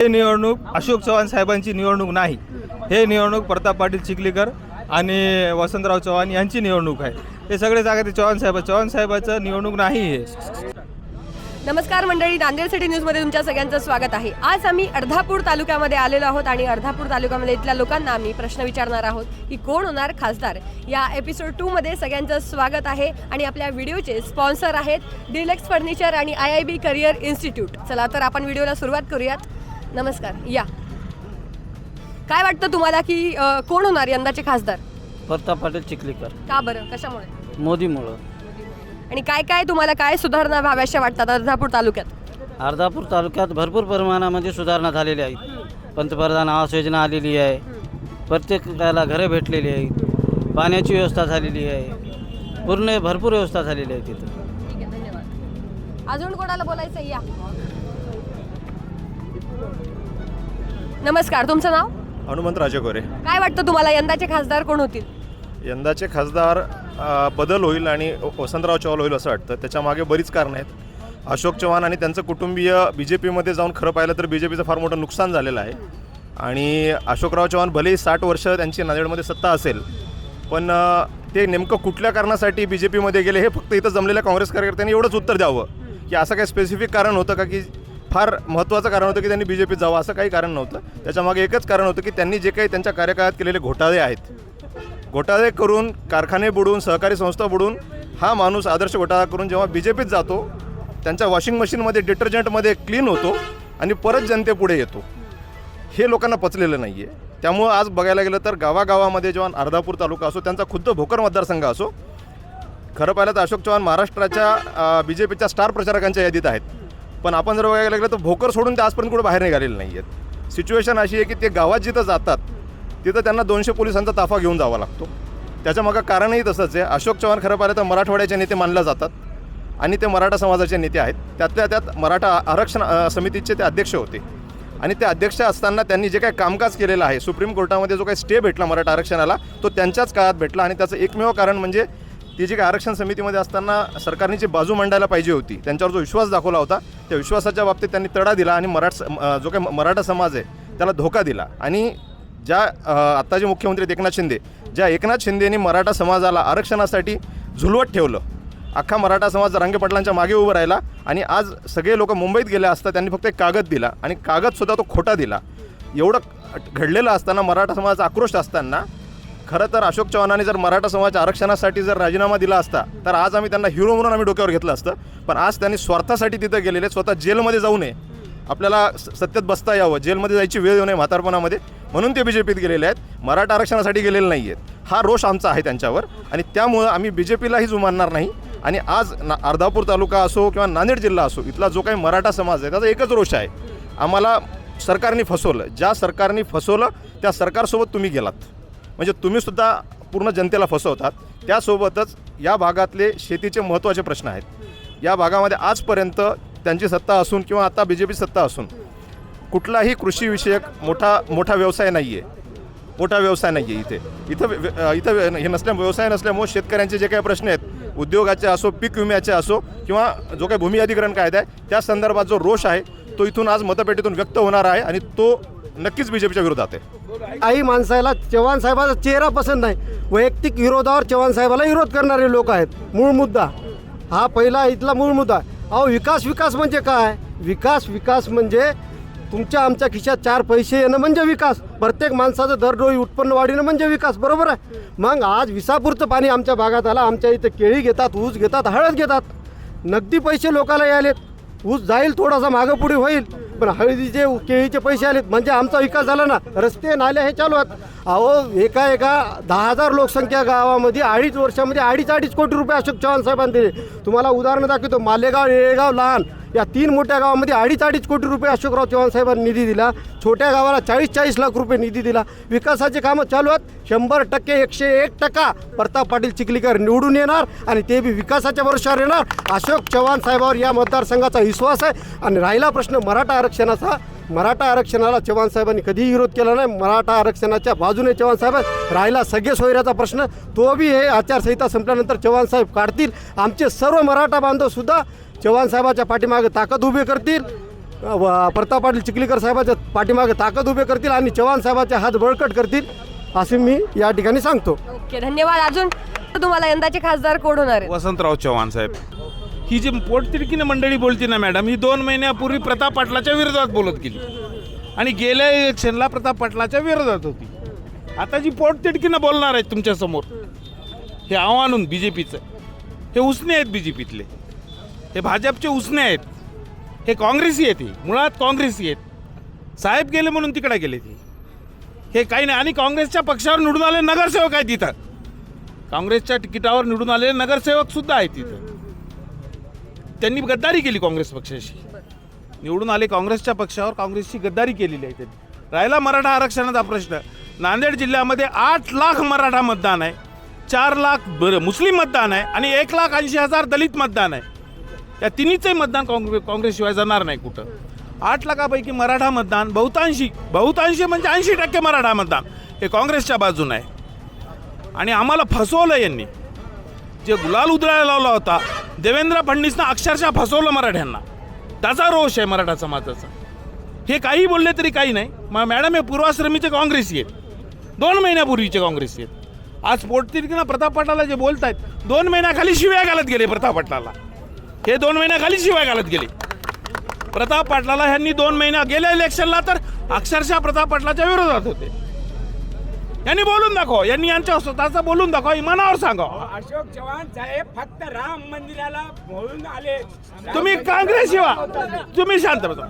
हे निवडणूक अशोक चव्हाण साहेबांची निवडणूक नाही. हे निवडणूक प्रताप पाटील चिखलीकर आणि वसंतराव चव्हाण यांची निवडणूक आहे. हे सगळे जागा ते चव्हाण साहेब चव्हाण साहेबाचं निवडणूक नाही आहे नमस्कार मंडळी नांदेड सिटी न्यूजमध्ये तुमच्या सगळ्यांचं स्वागत आहे. आज आम्ही अर्धापूर तालुक्यामध्ये आलेलो आहोत आणि अर्धापूर तालुक्यामध्ये इथल्या लोकांना आम्ही प्रश्न विचारणार आहोत की कोण होणार खासदार? या एपिसोड टूमध्ये सगळ्यांचं स्वागत आहे आणि आपल्या व्हिडिओचे स्पॉन्सर आहेत डिलेक्स फर्निचर आणि I I B career institute चला तर आपण व्हिडिओला सुरुवात करूयात. नमस्कार या. काय वाटतं तुम्हाला की अ, कोण होणार यंदाचे खासदार? प्रताप पाटील चिखलीकर. का बरं? कशामुळे? मोदीमुळं. आणि काय काय तुम्हाला काय सुधारणा व्हाव्याशा वाटतात अर्धापूर तालुक्यात? अर्धापूर तालुक्यात भरपूर प्रमाणामध्ये सुधारणा झालेल्या आहेत. पंतप्रधान आवास योजना आलेली आहे. प्रत्येकाला घरं भेटलेली आहेत. पाण्याची व्यवस्था झालेली आहे. पूर्ण भरपूर व्यवस्था झालेली आहे तिथं. अजून कोणाला बोलायचं या. नमस्कार तुमचं नाव? हनुमंत राजेकोरे काय वाटतं तुम्हाला यंदाचे खासदार कोण होतील? यंदाचे खासदार अ, बदल होईल आणि वसंतराव चव्हाण होईल असं वाटतं. त्याच्यामागे बरीच कारणं आहेत. अशोक चव्हाण आणि त्यांचं कुटुंबीय बी जे पीमध्ये जाऊन खरं पाहिलं तर बी जे पीचं फार मोठं नुकसान झालेलं आहे. आणि अशोकराव चव्हाण भलेही साठ वर्ष त्यांची नांदेडमध्ये सत्ता असेल पण अ, ते नेमकं कुठल्या कारणासाठी बी जे पीमध्ये गेले हे फक्त इथं जमलेल्या काँग्रेस कार्यकर्त्यांनी एवढंच उत्तर द्यावं. की असं काही स्पेसिफिक कारण होतं का की फार महत्त्वाचं कारण होतं की त्यांनी बी जे पीत जावं असं काही कारण नव्हतं. त्याच्यामागे एकच कारण होतं की त्यांनी जे काही त्यांच्या कार्यकाळात केलेले घोटाळे आहेत. घोटाळे करून कारखाने बुडून सहकारी संस्था बुडून हा माणूस आदर्श घोटाळा करून जेव्हा बी जे पीत जातो त्यांच्या वॉशिंग मशीनमध्ये डिटर्जंटमध्ये क्लीन होतो आणि परत जनतेपुढे येतो. हे लोकांना पचलेलं नाही आहे त्यामुळं आज बघायला गेलं तर गावागावामध्ये जेव्हा अर्धापूर तालुका असो त्यांचा खुद्द भोकर मतदारसंघ असो खरं पाहिलं तर अशोक चव्हाण महाराष्ट्राच्या बी जे पीच्या स्टार प्रचारकांच्या यादीत आहेत. पण आपण जर बघायला गेलं तर भोकर सोडून ते आजपर्यंत कुठे बाहेर निघालेले नाही आहेत सिच्युएशन अशी आहे की ते गावात जिथं जातात तिथं त्यांना दोनशे पोलिसांचा ताफा घेऊन जावा लागतो. त्याच्या मागं कारणही तसंच आहे. अशोक चव्हाण खरं पाहिलं तर मराठवाड्याचे नेते मानले जातात आणि ते मराठा समाजाचे नेते आहेत. त्यातल्या त्यात मराठा आरक्षण समितीचे ते अध्यक्ष होते. आणि ते अध्यक्ष असताना त्यांनी जे काही कामकाज केलेलं आहे सुप्रीम कोर्टामध्ये जो काही स्टे भेटला मराठा आरक्षणाला तो त्यांच्याच काळात भेटला आणि त्याचं एकमेव कारण म्हणजे ती जी काही आरक्षण समितीमध्ये असताना सरकारने जी बाजू मांडायला पाहिजे होती त्यांच्यावर जो विश्वास दाखवला होता त्या विश्वासाच्या बाबतीत त्यांनी तडा दिला आणि मराठ जो काही मराठा समाज आहे त्याला धोका दिला. आणि ज्या आत्ताचे मुख्यमंत्री एकनाथ शिंदे ज्या एकनाथ शिंदेनी मराठा समाजाला आरक्षणासाठी झुलवत ठेवलं. अख्खा मराठा समाज रांगे पाटलांच्या मागे उभं राहिला आणि आज सगळे लोक मुंबईत गेले असता त्यांनी फक्त एक कागद दिला आणि कागदसुद्धा तो खोटा दिला. एवढं घडलेलं असताना मराठा समाजाचा आक्रोश असताना खरं तर अशोक चव्हाणांनी जर मराठा समाज आरक्षणासाठी जर राजीनामा दिला असता तर आज आम्ही त्यांना हिरो म्हणून आम्ही डोक्यावर घेतलं असतं. पण आज त्यांनी स्वार्थासाठी तिथं गेलेले स्वतः जेलमध्ये जाऊ नये. आपल्याला स- सत्तेत बसता यावं जेलमध्ये जायची वेळ येऊ नये म्हातारपणामध्ये. म्हणून ते बी जे पीत गेलेले आहेत. मराठा आरक्षणासाठी गेलेले नाही आहेत हा रोष आमचा आहे त्यांच्यावर. आणि त्यामुळं आम्ही बी जे पीलाही जुमानणार नाही. आणि आज ना अर्धापूर तालुका असो किंवा नांदेड जिल्हा असो इथला जो काही मराठा समाज आहे त्याचा एकच रोष आहे. आम्हाला सरकारने फसवलं. ज्या सरकारने फसवलं त्या सरकारसोबत तुम्ही गेलात. म्हणजे तुम्हीसुद्धा पूर्ण जनतेला फसवतात. त्यासोबतच या भागातले शेतीचे महत्त्वाचे प्रश्न आहेत. या भागामध्ये आजपर्यंत त्यांची सत्ता असून किंवा आता बी जे पी सत्ता असून कुठलाही कृषीविषयक मोठा मोठा व्यवसाय नाही आहे मोठा व्यवसाय नाही आहे इथे. इथं व्य- इथं व्य- हे नसल्या व्यवसाय नसल्यामुळे शेतकऱ्यांचे जे काही प्रश्न आहेत उद्योगाचे असो पीक विम्याचे असो किंवा जो काही भूमी अधिग्रहण कायदा आहे त्या संदर्भात जो रोष आहे तो इथून आज मतपेटीतून व्यक्त होणार आहे आणि तो नक्कीच बी जे पीच्या विरोधात आहे. काही माणसाला चव्हाण साहेबाचा चेहरा पसंत नाही. वैयक्तिक विरोधावर चव्हाण साहेबाला विरोध करणारे लोक आहेत. मूळ मुद्दा. हा पहिला इथला मूळ मुद्दा. अहो विकास विकास म्हणजे काय? विकास विकास म्हणजे तुमच्या आमच्या खिशात चार पैसे येणं म्हणजे विकास. प्रत्येक माणसाचं दरडोई उत्पन्न वाढीनं म्हणजे विकास. बरोबर आहे? मग आज विसापूरचं पाणी आमच्या भागात आलं. आमच्या इथं केळी घेतात ऊस घेतात हळद घेतात. नगदी पैसे लोकाला यायलेत. ऊस जाईल थोडासा मागं पुढे होईल. पण हळदीचे केळीचे पैसे आलेत. म्हणजे आमचा विकास झाला ना रस्ते नाले हे चालू आहेत. अहो एका एका दहा हजार लोकसंख्या गावामध्ये अडीच वर्षामध्ये अडीच अडीच कोटी रुपये अशोक चव्हाण साहेबांनी दिले. तुम्हाला उदाहरण दाखवतो. मालेगाव येळेगाव लहान. या तीन मोठ्या गावामध्ये अडीच अडीच कोटी रुपये अशोकराव चव्हाण साहेबांनी निधी दिला. छोट्या गावाला चाळीस चाळीस लाख रुपये निधी दिला. विकासाचे कामं चालू आहेत. शंभर टक्के एकशे एक टक्का प्रताप पाटील चिखलीकर निवडून येणार आणि ते बी विकासाच्या वर्षावर येणार. अशोक चव्हाण साहेबावर या मतदारसंघाचा विश्वास आहे. आणि राहिला प्रश्न मराठा आरक्षणाचा. मराठा आरक्षणाला चव्हाण साहेबांनी कधीही विरोध केला नाही. मराठा आरक्षणाच्या बाजूने चव्हाण साहेब राहिला सगळे सोयऱ्याचा प्रश्न. तो बी हे आचारसंहिता संपल्यानंतर चव्हाण साहेब काढतील. आमचे सर्व मराठा बांधवसुद्धा चव्हाण साहेबाच्या पाठीमागे ताकद उभी करतील. प्रताप पाटील चिखलीकर साहेबाच्या पाठीमागे ताकद उभे करतील आणि चव्हाण साहेबाचे हात बळकट करतील असे मी या ठिकाणी सांगतो. ओके धन्यवाद. अजून तुम्हाला यंदाचे खासदार कोण होणार आहेत? वसंतराव चव्हाण साहेब. ही जी पोटतिडकीनं मंडळी बोलती ना मॅडम ही दोन महिन्यापूर्वी प्रताप पाटलाच्या विरोधात बोलत गेली. आणि गेल्या इलेक्शनला प्रताप पाटलाच्या विरोधात होती. आता जी पोटतिडकीनं बोलणार आहेत तुमच्यासमोर हे आव्हानून बी जे पीचं हे उसने आहेत बी जे पीतले हे भाजपचे उसने आहेत. हे काँग्रेसी आहेत मुळात काँग्रेसी आहेत. साहेब गेले म्हणून तिकडे गेले ते. हे काही नाही. आणि काँग्रेसच्या पक्षावर निवडून आले नगरसेवक आहेत तिथं काँग्रेसच्या तिकिटावर निवडून आलेले नगरसेवक सुद्धा आहेत तिथं त्यांनी गद्दारी केली काँग्रेस पक्षाशी. निवडून आले काँग्रेसच्या पक्षावर काँग्रेसची गद्दारी केलेली आहे त्यांनी. राहिला मराठा आरक्षणाचा प्रश्न. नांदेड जिल्ह्यामध्ये आठ लाख मराठा मतदान आहे. चार लाख बरं मुस्लिम मतदान आहे. आणि एक लाख ऐंशी हजार दलित मतदान आहे. या तिन्हीचंही मतदान काँग्रेस काँग्रेसशिवाय जाणार नाही कुठं. आठ लाखापैकी मराठा मतदान बहुतांशी बहुतांशी म्हणजे ऐंशी टक्के मराठा मतदान हे काँग्रेसच्या बाजूनं आहे. आणि आम्हाला फसवलं यांनी. जे गुलाल उधळायला लावला होता देवेंद्र फडणवीसनं अक्षरशः फसवलं मराठ्यांना. त्याचा रोष आहे मराठा समाजाचा. हे काही बोलले तरी काही नाही. मग मॅडम हे पूर्वाश्रमीचे काँग्रेसी आहेत. दोन महिन्यापूर्वीचे काँग्रेसी आहेत. आज पोटतिरकीनं प्रताप पाटलाला जे बोलत आहेत दोन महिन्याखाली शिव्या घालत गेले प्रताप पाटलाला हे दोन महिन्याखाली शिव्या घालत गेले. प्रताप पाटलाला ह्यांनी दोन महिन्या गेल्या इलेक्शनला तर अक्षरशः प्रताप पाटलाच्या विरोधात होते. यांनी बोलून दाखव यांनी यांच्या स्वतःचं बोलून दाखव इमानावर सांगा. अशोक चव्हाण साहेब फक्त राम मंदिराला बोलून आले. तुम्ही काँग्रेस शिवा. तुम्ही शांत बसा.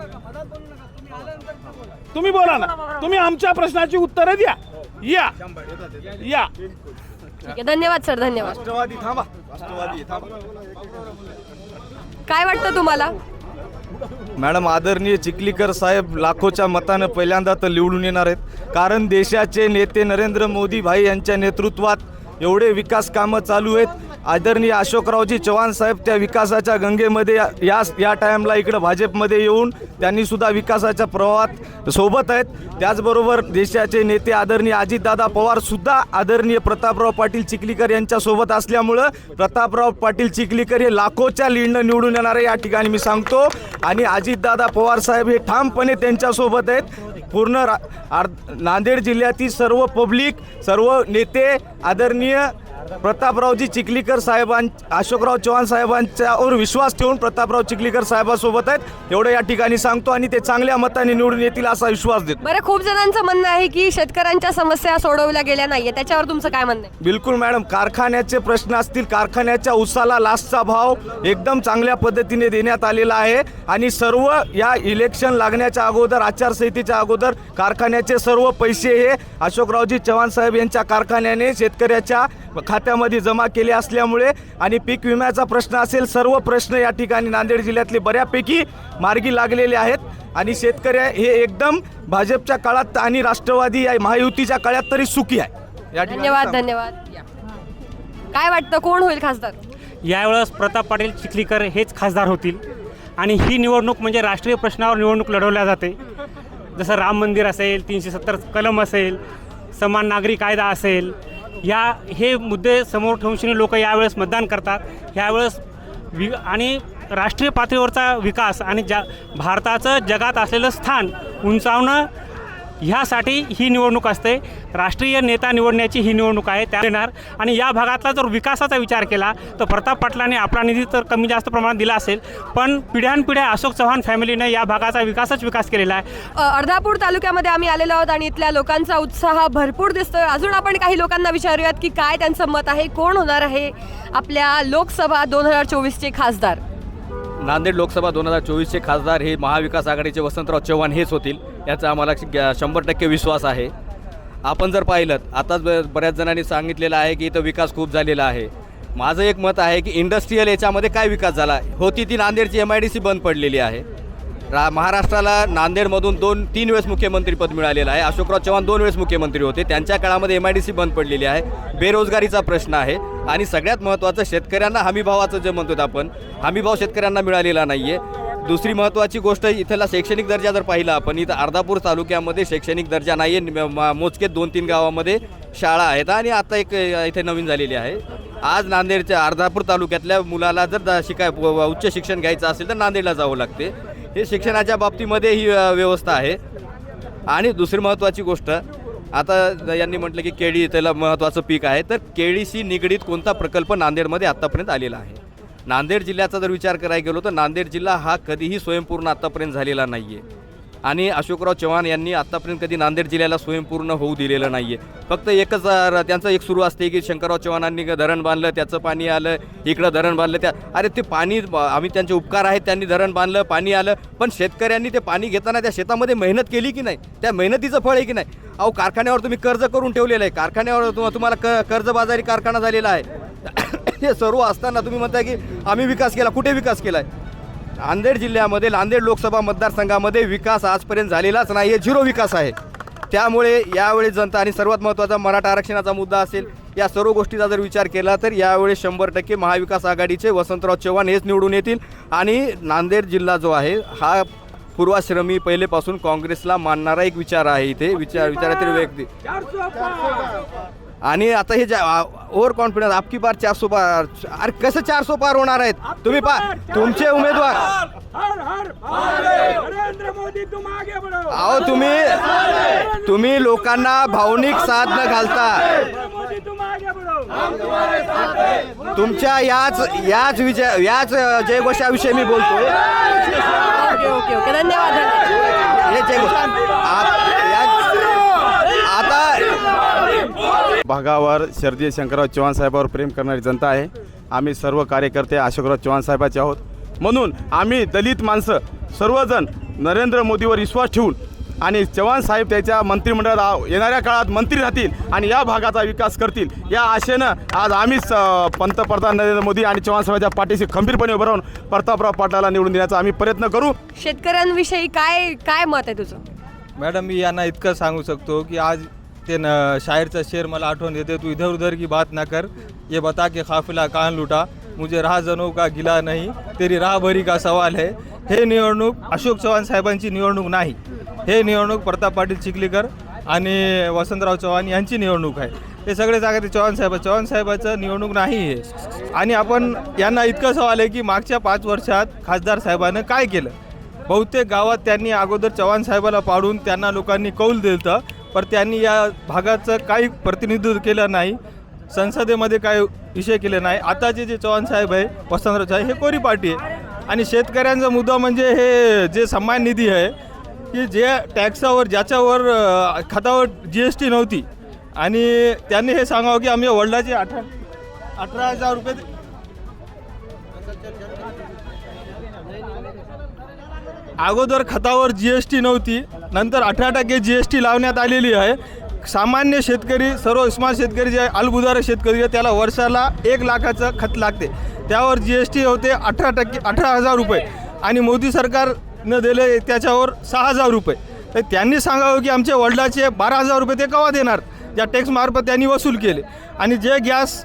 तुम्ही बोला ना. तुम्ही आमच्या प्रश्नाची उत्तरं द्या. या. या. ठीक आहे धन्यवाद सर धन्यवाद. राष्ट्रवादी थांबा. राष्ट्रवादी थांबा. काय वाटतं तुम्हाला? मॅडम आदरणीय चिखलीकर साहेब लाखोच्या मतानं पहिल्यांदा तर निवडून येणार आहेत. कारण देशाचे नेते नरेंद्र मोदी भाई यांच्या नेतृत्वात एवढे विकास कामं चालू आहेत. आदरणीय अशोकरावजी चव्हाण साहेब त्या विकासाच्या गंगेमध्ये या- या टाईमला इकडं भाजपमध्ये येऊन त्यांनी सुद्धा विकासाच्या प्रवाहात सोबत आहेत. त्याचबरोबर देशाचे नेते आदरणीय अजितदादा पवार सुद्धा आदरणीय प्रतापराव पाटील चिखलीकर यांच्यासोबत असल्यामुळं प्रतापराव पाटील चिखलीकर हे लाखोच्या लीडनं निवडून येणारे या ठिकाणी मी सांगतो. आणि अजितदादा पवार साहेब हे ठामपणे त्यांच्यासोबत आहेत. पूर्ण रा नांदेड जिल्ह्यातील सर्व पब्लिक सर्व नेते आदरणीय प्रतापरावजी चिखलीकर साहेबां अशोकराव चव्हाण साहेबांच्यावर विश्वास ठेवून प्रतापराव चिखलीकर साहेबांसोबत आहेत. एवढं या ठिकाणी सांगतो आणि ते चांगल्या मताने निवडून येतील असा विश्वास देतो. बरं खूप जणांचं म्हणणं आहे की शेतकऱ्यांच्या समस्या सोडवल्या गेल्या नाहीये त्याच्यावर तुमचं काय म्हणणं आहे? बिलकुल मॅडम. कारखान्याचे प्रश्न असतील. कारखान्याच्या उसाला लास्टचा भाव एकदम चांगल्या पद्धतीने देण्यात आलेला आहे. आणि सर्व या इलेक्शन लागण्याच्या अगोदर आचारसंहितेच्या अगोदर कारखान्याचे सर्व पैसे हे अशोकरावजी चव्हाण साहेब यांच्या कारखान्याने शेतकऱ्याच्या खात्यामध्ये जमा केले असल्यामुळे आणि पीक विम्याचा प्रश्न असेल सर्व प्रश्न या ठिकाणी नांदेड जिल्ह्यातले बऱ्यापैकी मार्गी लागलेले आहेत. आणि शेतकरी हे एकदम भाजपच्या काळात आणि राष्ट्रवादी या महायुतीच्या काळात तरी सुखी आहे. या धन्यवाद. धन्यवाद. काय वाटतं कोण होईल खासदार? यावेळेस प्रताप पाटील चिखलीकर हेच खासदार होतील. आणि ही निवडणूक म्हणजे राष्ट्रीय प्रश्नावर निवडणूक लढवल्या जाते. जसं राम मंदिर असेल तीनशे सत्तर कलम असेल समान नागरी कायदा असेल या हे मुद्दे समोर ठेवून लोक यावेळेस मतदान करतात. यावेळेस वि आणि राष्ट्रीय पातळीवरचा विकास आणि ज्या भारताचं जगात असलेलं स्थान उंचावणं ह्यासाठी ही निवडणूक असते. राष्ट्रीय नेता निवडण्याची ही निवडणूक आहे त्या येणार. आणि या भागातला जर विकासाचा विचार केला तर प्रताप पाटलाने आपला निधी तर कमी जास्त प्रमाणात दिला असेल. पण पिढ्यानपिढ्या अशोक चव्हाण फॅमिलीने या भागाचा विकासच विकास केलेला आहे. अर्धापूर तालुक्यामध्ये आम्ही आलेलो आहोत आणि इथल्या लोकांचा उत्साह भरपूर दिसतोय. अजून आपण काही लोकांना विचारूयात की काय त्यांचं मत आहे कोण होणार आहे आपल्या लोकसभा दोन हजार चोवीसचे खासदार? नांदेड लोकसभा दोन हजार चोवीसचे खासदार हे महाविकास आघाडीचे वसंतराव चव्हाण हेच होतील याचा आम्हाला शंभर टक्के विश्वास आहे. आपण जर पाहिलं आताच ब- बऱ्याच जणांनी सांगितलेलं आहे की इथं विकास खूप झालेला आहे. माझं एक मत आहे की इंडस्ट्रीयल याच्यामध्ये काय विकास झाला? होती ती नांदेडची एम आय डी सी बंद पडलेली आहे. रा महाराष्ट्राला नांदेडमधून दोन तीन वेळेस मुख्यमंत्रीपद मिळालेलं आहे. अशोकराव चव्हाण दोन वेळेस मुख्यमंत्री होते. त्यांच्या काळामध्ये एम आय डी सी बंद पडलेली आहे. बेरोजगारीचा प्रश्न आहे. आणि सगळ्यात महत्त्वाचं शेतकऱ्यांना हमीभावाचं जे म्हणतो आपण हमीभाव शेतकऱ्यांना मिळालेला नाही आहे दुसरी महत्त्वाची गोष्ट इथला शैक्षणिक दर्जा जर पाहिला आपण इथं अर्धापूर तालुक्यामध्ये शैक्षणिक दर्जा नाही आहे मोजके दोन तीन गावामध्ये शाळा आहेत. आणि आता एक इथे नवीन झालेली आहे. आज नांदेडच्या अर्धापूर तालुक्यातल्या मुलाला जर शिकाय व- उच्च शिक्षण घ्यायचं असेल तर नांदेडला जावं लागते. हे शिक्षणाच्या बाबतीमध्ये ही व्यवस्था आहे. आणि दुसरी महत्त्वाची गोष्ट आता यांनी म्हटलं की केळी त्याला महत्त्वाचं पीक आहे तर केळीशी निगडीत कोणता प्रकल्प नांदेडमध्ये आत्तापर्यंत आलेला आहे? नांदेड जिल्ह्याचा जर विचार करायला गेलो तर नांदेड जिल्हा हा कधीही स्वयंपूर्ण आत्तापर्यंत झालेला नाही आहे आणि अशोकराव चव्हाण यांनी आत्तापर्यंत कधी नांदेड जिल्ह्याला स्वयंपूर्ण होऊ दिलेलं नाही आहे फक्त एकच त्यांचं एक सुरू असते की शंकरराव चव्हाणांनी धरण बांधलं त्याचं पाणी आलं इकडं धरण बांधलं त्या अरे ते पाणी आम्ही त्यांचे उपकार आहेत त्यांनी धरण बांधलं पाणी आलं पण शेतकऱ्यांनी ते पाणी घेताना त्या शेतामध्ये मेहनत केली की नाही? त्या मेहनतीचं फळ आहे की नाही? अहो कारखान्यावर तुम्ही कर्ज करून ठेवलेलं आहे. कारखान्यावर तुम्हाला क कर्जबाजारी कारखाना झालेला आहे. हे सर्व असताना तुम्ही म्हणताय की आम्ही विकास केला कुठे विकास केला आहे नांदेड जिल्ह्यामध्ये नांदेड लोकसभा मतदारसंघामध्ये विकास आजपर्यंत झालेलाच नाही आहे झिरो विकास आहे. त्यामुळे यावेळी जनता आणि सर्वात महत्त्वाचा मराठा आरक्षणाचा मुद्दा असेल या सर्व गोष्टीचा जर विचार केला तर यावेळी शंभर टक्के महाविकास आघाडीचे वसंतराव चव्हाण हेच निवडून येतील. आणि नांदेड जिल्हा जो आहे हा पूर्वाश्रमी पहिलेपासून काँग्रेसला मानणारा एक विचार आहे इथे. विचार विचारातील व्यक्ती आणि आता हे ओव्हर कॉन्फिडन्स आपकी बार चारसो पार अरे कसं चारसो पार होणार आहेत? तुम्ही पा तुमचे उमेदवार हर हर महादेव नरेंद्र मोदी तुम आगे बढ़ो! अहो तुम्ही तुम्ही लोकांना भावनिक साथ न घालता नरेंद्र मोदी तुम आगे बढ़ो! तुमच्या याच याच विजय याच जयघोषाविषयी मी बोलतोय. ओके ओके धन्यवाद. हे जयघोष आ- या- आता भागावर शरदी शंकरराव चव्हाण साहेबावर प्रेम करणारी जनता आहे. आम्ही सर्व कार्यकर्ते अशोकराव चव्हाण साहेबाचे आहोत. म्हणून आम्ही दलित माणसं सर्वजण नरेंद्र मोदीवर विश्वास ठेवून आणि चव्हाण साहेब त्याच्या मंत्रिमंडळात येणाऱ्या काळात मंत्री राहतील आणि या भागाचा विकास करतील. या आशेनं आज आम्हीच पंतप्रधान नरेंद्र मोदी आणि चव्हाण साहेबांच्या पाठीशी खंबीरपणे उभं राहून प्रतापराव पाटलाला निवडून देण्याचा आम्ही प्रयत्न करू. शेतकऱ्यांविषयी काय काय मत आहे तुझं? मॅडम मी यांना इतकं सांगू शकतो की आज ते न शायरचा शेर मला आठवण येते तू इधर उधर की बात ना कर ये बता के काफिला कान लुटा मुझे राह जनों का गिला नाही तेरी राह भरी का सवाल है। हे निवडणूक अशोक चव्हाण साहेबांची निवडणूक नाही. हे निवडणूक प्रताप पाटील चिखलीकर आणि वसंतराव चव्हाण यांची निवडणूक आहे. हे सगळे जागा ते चव्हाण साहेब चव्हाण साहेबाचं निवडणूक नाही आहे आणि आपण यांना इतकं सवाल आहे की मागच्या पाच वर्षात खासदार साहेबानं काय केलं? बहुतेक गावात त्यांनी अगोदर चव्हाण साहेबाला पाडून त्यांना लोकांनी कौल दिलं पर त्यांनी या भागाचं काही प्रतिनिधित्व केलं नाही संसदेमध्ये काय विषय केले नाही. आताचे जे चव्हाण साहेब आहे वसंतराव साहेब हे कोरी पार्टी आहे. आणि शेतकऱ्यांचा मुद्दा म्हणजे हे जे सन्मान निधी आहे की जे टॅक्सावर ज्याच्यावर खतावर जी एस टी नव्हती. आणि त्यांनी हे सांगावं की आम्ही वडिलाचे अठरा अठरा हजार रुपये अगोदर खतावर जी एस टी नव्हती. नंतर अठरा टक्के जी एस टी लावण्यात आलेली आहे. सामान्य शेतकरी सर्व स्मार्ट शेतकरी जे आहे, अल्बुदार शेतकरी आहे त्याला वर्षाला एक लाखाचं खत लागते. त्यावर जी एस टी होते अठरा टक्के अठरा हजार रुपये. आणि मोदी सरकारनं दिले त्याच्यावर सहा हजार रुपये. तर त्यांनी सांगावं की आमच्या वडिलाचे बारा हजार रुपये ते केव्हा देणार? ज्या टॅक्समार्फत त्यांनी वसूल केले. आणि जे गॅस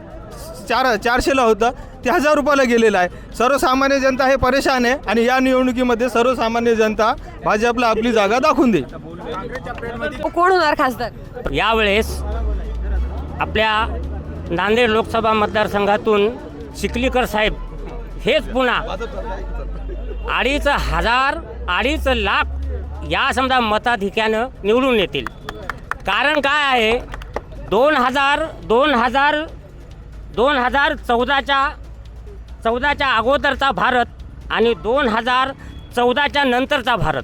चार चारशेला होतं ते हजार रुपयाला गेलेलं आहे. सर्वसामान्य जनता हे परेशान आहे आणि या निवडणुकीमध्ये सर्वसामान्य जनता भाजपला आपली जागा दाखवून देईल. कोण होणार खासदार? यावेळेस आपल्या नांदेड लोकसभा मतदारसंघातून चिखलीकर साहेब हेच पुन्हा अडीच हजार अडीच लाख या समजा मताधिक्यानं निवडून येतील. कारण काय आहे? दोन हजार दोन हजार दोन हजार चौदाच्या चौदाच्या अगोदरचा भारत आणि दोन हजार चौदाच्या नंतरचा भारत.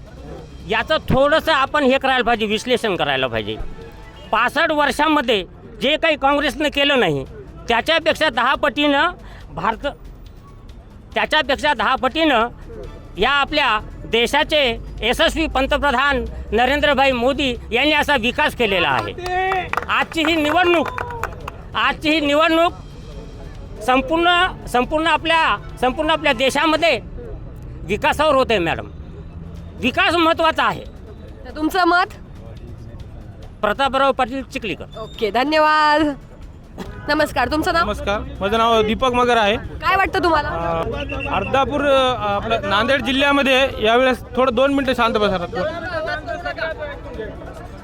याचं थोडंसं आपण हे करायला पाहिजे विश्लेषण करायला पाहिजे. पासष्ट वर्षामध्ये जे काही काँग्रेसनं केलं नाही त्याच्यापेक्षा दहा पटीनं भारत त्याच्यापेक्षा दहा पटीनं या आपल्या देशाचे यशस्वी पंतप्रधान नरेंद्रभाई मोदी यांनी असा विकास केलेला आहे. आजची ही निवडणूक आजची ही निवडणूक संपूर्ण संपूर्ण आपल्या संपूर्ण आपल्या देशामध्ये विकासावर होते मॅडम. विकास महत्त्वाचा आहे. तर तुमचं मत? प्रतापराव पाटील चिखलीकर. ओके धन्यवाद. नमस्कार तुमचं नाव? नमस्कार माझं नाव दीपक मगर आहे. काय वाटतं तुम्हाला? अर्धापूर आपलं नांदेड जिल्ह्यामध्ये यावेळेस थोडं दोन मिनटं शांत बसा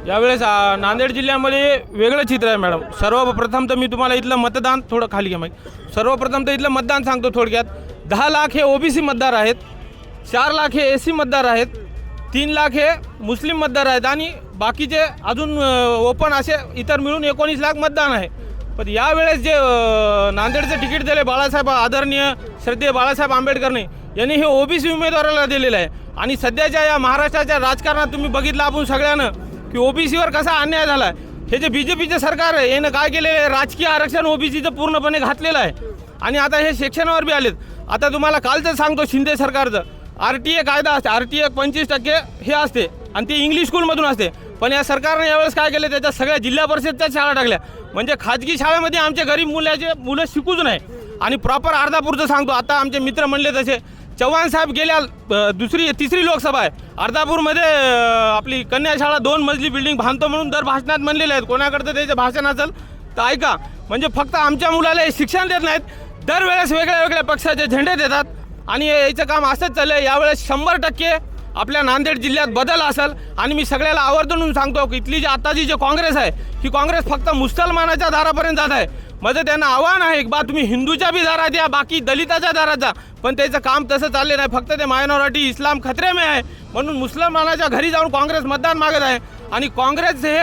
यावेळेस आ, नांदेड जिल्ह्यामध्ये वेगळं चित्र आहे मॅडम. सर्वप्रथम तर मी तुम्हाला इथलं मतदान थोडं खाली घ्या माहीत. सर्वप्रथम तर इथलं मतदान सांगतो थोडक्यात. दहा लाख हे ओबीसी मतदार आहेत चार लाख हे ए सी मतदार आहेत तीन लाख हे मुस्लिम मतदार आहेत आणि बाकीचे अजून ओपन असे इतर मिळून एकोणीस लाख मतदान आहे. पण यावेळेस जे अ, नांदेडचं तिकीट दिले बाळासाहेब आदरणीय श्रद्धेय बाळासाहेब आंबेडकरने यांनी हे ओबीसी उमेदवाराला दिलेलं आहे. आणि सध्याच्या या महाराष्ट्राच्या राजकारणात तुम्ही बघितलं आपण सगळ्यांना की ओबीसीवर कसा अन्याय झाला आहे हे जे बी जे पीचे सरकार आहे यानं काय केलेलं आहे? राजकीय आरक्षण ओबीसीचं पूर्णपणे घातलेलं आहे. आणि आता हे शिक्षणावर बी आलेत. आता तुम्हाला कालचं सांगतो शिंदे सरकारचं. आर टी ए कायदा असते. आर टी ए पंचवीस टक्के हे असते. आणि ते इंग्लिश स्कूलमधून असते. पण या सरकारने यावेळेस काय केलं? त्याच्या सगळ्या जिल्हा परिषदच्या शाळा टाकल्या. म्हणजे खाजगी शाळेमध्ये आमच्या गरीब मुलाचे मुलं शिकूच नाही. आणि प्रॉपर अर्धापूरचं सांगतो. आता आमचे मित्र म्हणले तसे चव्हाण साहेब गेल्या दुसरी तिसरी लोकसभा आहे. अर्धापूरमध्ये आपली कन्याशाळा दोन मजली बिल्डिंग बांधतो म्हणून दर भाषणात म्हणलेले आहेत. कोणाकडचं त्याचं भाषण असेल तर ऐका. म्हणजे फक्त आमच्या मुलाला हे शिक्षण देत नाहीत. दरवेळेस वेगळ्या वेगळ्या पक्षाचे झेंडे देतात. आणि याचं काम असंच चाललं आहे यावेळेस शंभर टक्के आपल्या नांदेड जिल्ह्यात बदल असेल. आणि मी सगळ्याला आवर्जून सांगतो की इथली जी आत्ताची जी काँग्रेस आहे ही काँग्रेस फक्त मुसलमानाच्या दारापर्यंत जात आहे. माझं त्यांना आव्हान आहे बा तुम्ही हिंदूच्या बी दारात या बाकी दलिताच्या दारात जा. पण त्याचं काम तसं चालले नाही फक्त ते मायनॉरिटी इस्लाम खत्रेमे आहे. म्हणून मुसलमानाच्या घरी जाऊन काँग्रेस मतदान मागत आहे. आणि काँग्रेस हे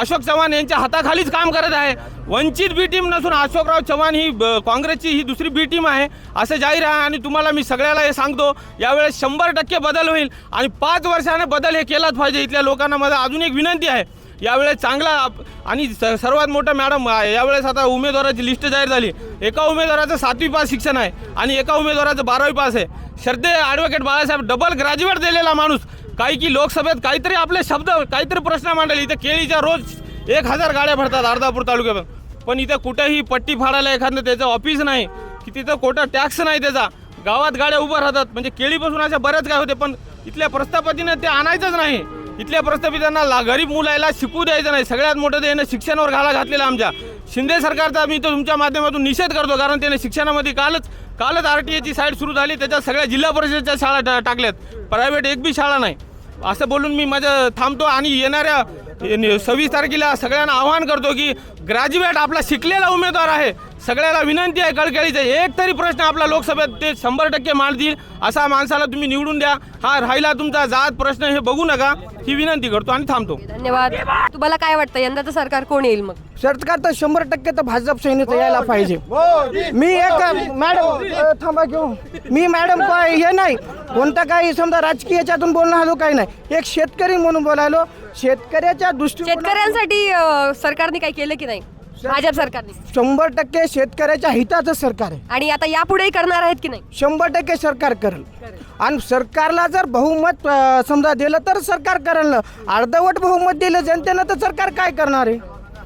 अशोक चव्हाण यांच्या हाताखालीच काम करत आहे. वंचित बी टीम नसून अशोकराव चव्हाण ही काँग्रेसची ही दुसरी बी टीम आहे. असं जाहीर आहे आणि तुम्हाला मी सगळ्याला हे सांगतो यावेळेस शंभर टक्के बदल होईल. आणि पाच वर्षाने बदल हे केलाच पाहिजे. इथल्या लोकांना माझा अजून एक विनंती आहे. यावेळेस चांगला आणि स- सर्वात मोठं मॅडम यावेळेस आता उमेदवाराची लिस्ट जाहीर झाली. एका उमेदवाराचं सातवी पास शिक्षण आहे आणि एका उमेदवाराचं बारावी पास आहे. श्रद्धे ॲडव्होकेट बाळासाहेब डबल ग्रॅज्युएट दिलेला माणूस. काही की लोकसभेत काहीतरी आपले शब्द काहीतरी प्रश्न मांडले. इथे केळीच्या रोज एक हजार गाड्या भरतात अर्धापूर तालुक्यात पण इथं कुठेही पट्टी फाडायला एखादं त्याचं ऑफिस नाही. की तिथं कोटा टॅक्स नाही त्याचा. गावात गाड्या उभं राहतात. म्हणजे केळीपासून अशा बऱ्याच काय होते पण इथल्या प्रस्थापतीनं ते आणायचंच नाही. इथल्या प्रस्थापितांना ला गरीब मुलाला शिकू द्यायचं नाही. सगळ्यात मोठं त्यानं शिक्षणावर घाला घातलेला आमच्या. शिंदे सरकारचा मी तो तुमच्या माध्यमातून निषेध करतो कारण त्याने शिक्षणामध्ये कालच कालच आर टी एची साईड सुरू झाली त्याच्यात सगळ्या जिल्हा परिषदेच्या शाळा टा- टाकल्यात. प्रायव्हेट एक बी शाळा नाही. असं बोलून मी माझं थांबतो आणि येणाऱ्या सव्वीस तारखेला सगळ्यांना आवाहन करतो की ग्रॅज्युएट आपला शिकलेला उमेदवार आहे. सगळ्याला विनंती आहे कळकळीचं एक तरी प्रश्न आपला लोकसभेत ते शंभर टक्के मांडतील असा माणसाला तुम्ही निवडून द्या. हा राहिला तुमचा जात प्रश्न हे बघू नका. ही विनंती करतो आणि थांबतो. धन्यवाद. तुम्हाला काय वाटतं यंदाचं सरकार कोण येईल मग? सरकार तर शंभर टक्के तर भाजप सैनिक यायला पाहिजे. मी एक मॅडम अ, थांबा घेऊ. मी मॅडम काय हे नाही. कोणता काही समजा राजकीय याच्यातून बोलणं आलो काही नाही. एक शेतकरी म्हणून बोलायलो. शेतकऱ्याच्या दृष्टी शेतकऱ्यांसाठी अं, सरकारने काही केलं की नाही? भाजप सरकारने. शंभर टक्के शेतकऱ्याच्या हिताचं सरकार आहे. आणि आता यापुढेही करणार आहेत की नाही? शंभर टक्के सरकार करेल. आणि सरकारला जर बहुमत अ, समजा दिलं तर सरकार करेल ना. अर्धवट बहुमत दिलं जनतेनं तर सरकार काय करणार आहे?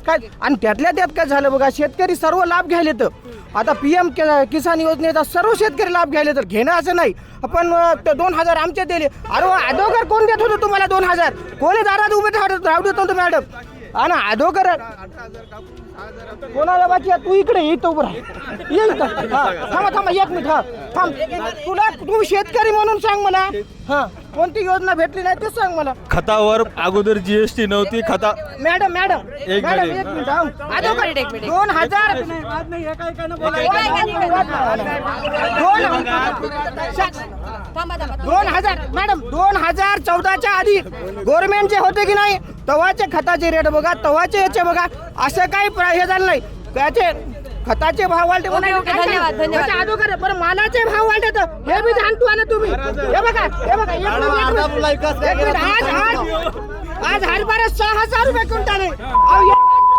काय? आणि त्यातल्या त्यात काय झालं बघा शेतकरी सर्व लाभ घ्यायले तर. आता पी एम किसान योजनेचा सर्व शेतकरी लाभ घ्यायले तर घेणं असं नाही. आपण अ, ते दोन हजार आमचे दिले. अरे अधोगर कोण देत होतं तुम्हाला दोन हजार? कोणी दारात उभे राहत- राहू देत होतं मॅडम आणि अधोगर कोणाला बाकी आहे? तू इकडे येतो उभं राह ये इथं हा थांबा थांबा एक मिनिट हा थांब तुला तू शेतकरी म्हणून सांग मला हा कोणती योजना भेटली नाही ते सांग मला खतावर अगोदर जी एस टी नव्हती खता मॅडम मॅडम एक मॅडम मिनिट. एक मिनिट हा. अधोगर एक मिनिट, एक दोन हजार दोन दोन हजार मॅडम दोन हजार चौदाच्या आधी गव्हर्नमेंट जे होते की नाही तवाचे खताचे रेट बघा तवाचे याचे बघा असं काही हे झालं नाही. त्याचे खताचे भाव वाढते? धन्यवाद, धन्यवाद. बरं मालाचे भाव वाढले तर हे बी जाणतो ना तुम्ही. हे बघा हे बघा आज आज आज हरभरा सहा हजार रुपये क्विंटल आहे.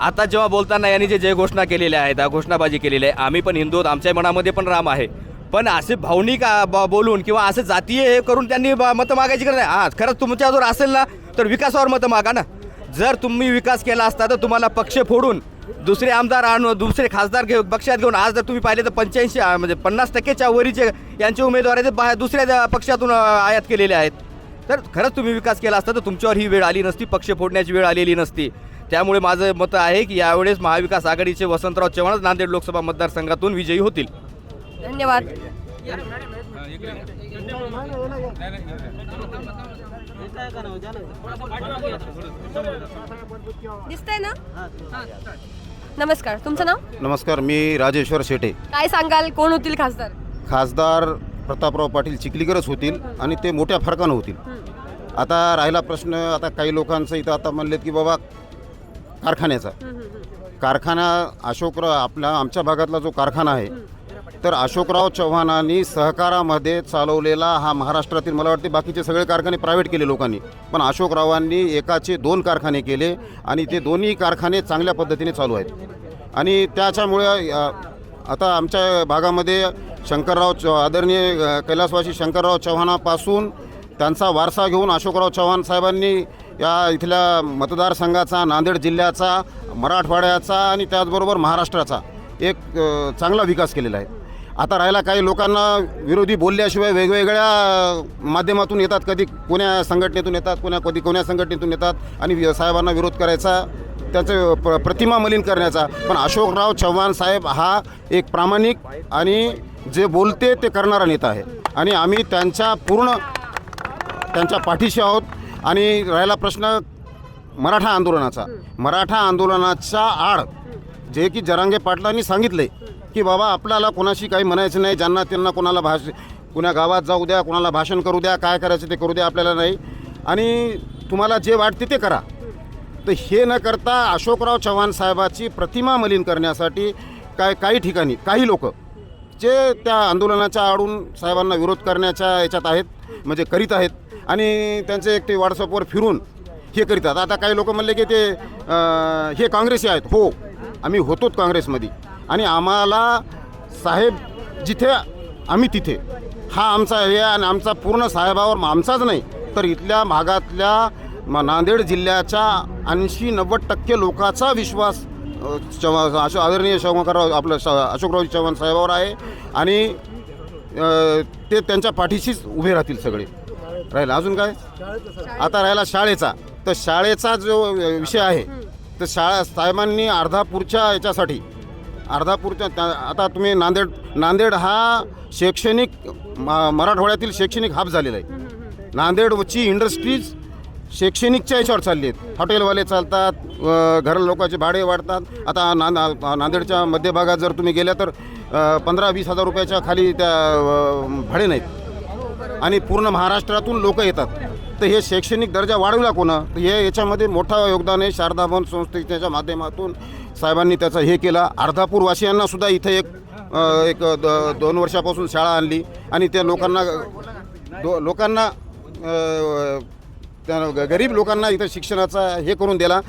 आता जेव्हा बोलताना यांनी जे जय घोषणा केलेल्या आहेत घोषणाबाजी केलेली आहे आम्ही पण हिंदू आहोत, आमच्या मनामध्ये पण राम आहे. पण असे भावनिक ब- बोलून किंवा असं जातीय हे करून त्यांनी मतं मागायची गरज नाही. हा खरंच तुमच्या जर असेल ना तर विकासावर मतं मागा ना. जर तुम्ही विकास केला असता तर तुम्हाला पक्ष फोडून दुसरे आमदार आणून दुसरे खासदार घेऊ पक्षात घेऊन आज जर तुम्ही पाहिले तर पंच्याऐंशी म्हणजे पन्नास टक्केच्या वरीचे यांचे उमेदवार आहेत ते बाहेर दुसऱ्या पक्षातून आयात केलेले आहेत. तर खरंच तुम्ही विकास केला असता तर तुमच्यावर ही वेळ आली नसती पक्ष फोडण्याची वेळ आलेली नसती. त्यामुळे माझं मत आहे की यावेळेस महाविकास आघाडीचे वसंतराव चव्हाणच नांदेड लोकसभा मतदारसंघातून विजयी होतील. धन्यवाद. दिसतंय ना? नमस्कार. तुमचं नाव? नमस्कार मी राजेश्वर शेटे. काय सांगाल? कोण होतील खासदार? खासदार प्रतापराव पाटील चिखलीकरच होतील आणि ते मोठ्या फरकानं होतील. आता राहिला प्रश्न आता काही लोकांचं इथं आता म्हणलेत की बाबा कारखान्याचा. कारखाना अशोकराव आपला आमच्या भागातला जो कारखाना आहे तर अशोकराव चव्हाणांनी सहकारामध्ये चालवलेला हा महाराष्ट्रातील मला वाटते बाकीचे सगळे कारखाने प्रायव्हेट केले लोकांनी. पण अशोकरावांनी एकाचे दोन कारखाने केले आणि ते दोन्ही कारखाने चांगल्या पद्धतीने चालू आहेत. आणि त्याच्यामुळे आता आमच्या भागामध्ये शंकरराव च आदरणीय कैलासवासी शंकरराव चव्हाणापासून त्यांचा वारसा घेऊन अशोकराव चव्हाण साहेबांनी या इथल्या मतदारसंघाचा नांदेड जिल्ह्याचा मराठवाड्याचा आणि त्याचबरोबर महाराष्ट्राचा एक चांगला विकास केलेला आहे. आता राहिला काही लोकांना विरोधी बोलल्याशिवाय वेगवेगळ्या माध्यमातून येतात. कधी कोण्या संघटनेतून येतात कोण्या कधी कोण्या संघटनेतून येतात आणि वि- साहेबांना विरोध करायचा त्याचं प्र प्रतिमा मलिन करण्याचा. पण अशोकराव चव्हाण साहेब हा एक प्रामाणिक आणि जे बोलते ते करणारा नेता आहे. आणि आम्ही त्यांच्या पूर्ण त्यांच्या पाठीशी आहोत. आणि राहिला प्रश्न मराठा आंदोलनाचा. मराठा आंदोलनाच्या आड जे की जरांगे पाटलांनी सांगितले की बाबा आपल्याला कोणाशी काही म्हणायचं नाही ज्यांना त्यांना कोणाला भाष कुण्या गावात जाऊ द्या कोणाला भाषण करू द्या काय करायचं ते करू द्या आपल्याला नाही. आणि तुम्हाला जे वाटते ते करा. तर हे न करता अशोकराव चव्हाण साहेबाची प्रतिमा मलिन करण्यासाठी काय काही ठिकाणी काही लोक जे त्या आंदोलनाच्या आडून साहेबांना विरोध करण्याच्या याच्यात आहेत म्हणजे करीत आहेत आणि त्यांचे एक ते व्हॉट्सअपवर फिरून हे करतात आता काही लोक म्हणले की ते हे काँग्रेसी आहेत. हो आम्ही होतोच काँग्रेसमध्ये. आणि आम्हाला साहेब जिथे आम्ही तिथे. हा आमचा हे आणि आमचा पूर्ण साहेबावर आमचाच नाही तर इथल्या भागातल्या नांदेड जिल्ह्याच्या ऐंशी नव्वद टक्के लोकांचा विश्वास चव्हाण अशो आदरणीय शंकरराव आपलं श अशोकराव चव्हाण साहेबावर आहे. आणि ते त्यांच्या पाठीशीच उभे राहतील सगळे. राहिला. अजून काय? आता राहिला शाळेचा. तर शाळेचा जो विषय आहे तर शाळा साहेबांनी अर्धापूरच्या याच्यासाठी अर्धापूरच्या त्या आता तुम्ही नांदेड नांदेड हा शैक्षणिक म- मराठवाड्यातील शैक्षणिक हब झालेला आहे. नांदेडची इंडस्ट्रीज शैक्षणिकच्या याच्यावर चालली आहेत. हॉटेलवाले चालतात घर लोकांचे भाडे वाढतात. आता ना नांदेडच्या मध्यभागात जर तुम्ही गेल्या तर पंधरा वीस हजार रुपयाच्या खाली त्या भाडे नाहीत. आणि पूर्ण महाराष्ट्रातून लोक येतात. तर हे शैक्षणिक दर्जा वाढवला कोणं. तर हे याच्यामध्ये मोठा योगदान आहे. शारदाभवन संस्थेच्या माध्यमातून साहेबांनी त्याचं हे केला. अर्धापूरवासियांना सुद्धा इथे एक एक द- दोन वर्षापासून शाळा आणली. आणि त्या लोकांना दो लोकांना त्या गरीब लोकांना इथं शिक्षणाचा हे करून दिला.